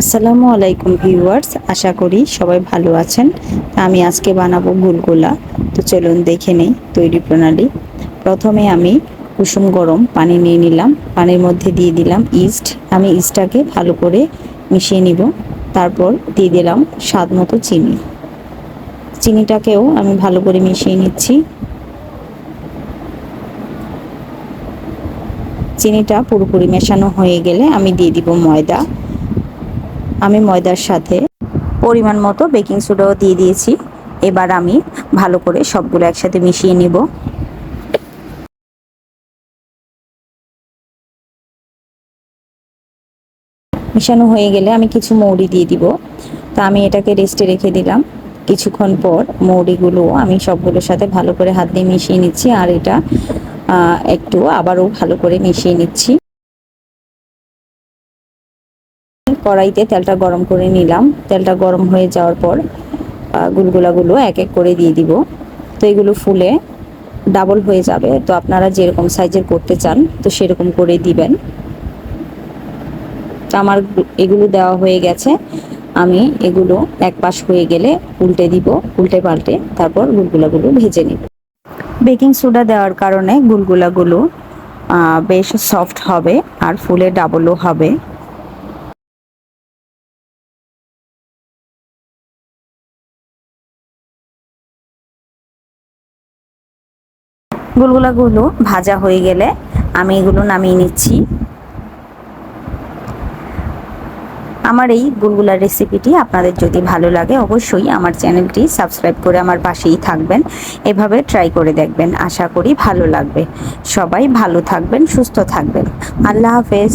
আসসালামু আলাইকুম ভিউয়ার্স, আশা করি সবাই ভালো আছেন। আমি আজকে বানাবো গুলগুলা। তো চলুন দেখে নেই তৈরি প্রণালী। প্রথমে আমি কুসুম গরম পানি নিয়ে নিলাম। পানির মধ্যে দিয়ে দিলাম ইস্ট। আমি ইস্টটাকে ভালো করে মিশিয়ে নিব। তারপর দিয়ে দিলাম স্বাদ মতো চিনি। চিনিটাকেও আমি ভালো করে মিশিয়ে নিচ্ছি। চিনিটা পুরোপুরি মেশানো হয়ে গেলে আমি দিয়ে দিব ময়দা। আমি ময়দার সাথে পরিমাণ মতো বেকিং সোডাও দিয়ে দিয়েছি। এবার আমি ভালো করে সবগুলো একসাথে মিশিয়ে নিব। মিশানো হয়ে গেলে আমি কিছু মৌরি দিয়ে দিব। তা আমি এটাকে রেস্টে রেখে দিলাম। কিছুক্ষণ পর মৌরিগুলো আমি সবগুলোর সাথে ভালো করে হাত দিয়ে মিশিয়ে নিচ্ছি। আর এটা একটু আবারও ভালো করে মিশিয়ে নিচ্ছি। কড়াইতে তেলটা গরম করে নিলাম। তেলটা গরম হয়ে যাওয়ার পর গুলগুলাগুলো এক এক করে দিয়ে দিব। তো এগুলো ফুলে ডাবল হয়ে যাবে। তো আপনারা যেরকম সাইজের করতে চান, তো সেরকম করে দিবেন। তো আমার এগুলো দেওয়া হয়ে গেছে। আমি এগুলো এক পাশ হয়ে গেলে উল্টে দিব, উল্টে পাল্টে তারপর গুলগুলাগুলো ভেজে নিব। বেকিং সোডা দেওয়ার কারণে গুলগুলাগুলো বেশ সফট হবে আর ফুলে ডাবলও হবে। গুলগুলাগুলো ভাজা হয়ে গেলে আমি এগুলো নামিয়ে নিচ্ছি। আমার এই গুলগুলার রেসিপিটি আপনাদের যদি ভালো লাগে অবশ্যই আমার চ্যানেলটি সাবস্ক্রাইব করে আমার পাশেই থাকবেন। এভাবে ট্রাই করে দেখবেন, আশা করি ভালো লাগবে। সবাই ভালো থাকবেন, সুস্থ থাকবেন। আল্লাহ হাফেজ।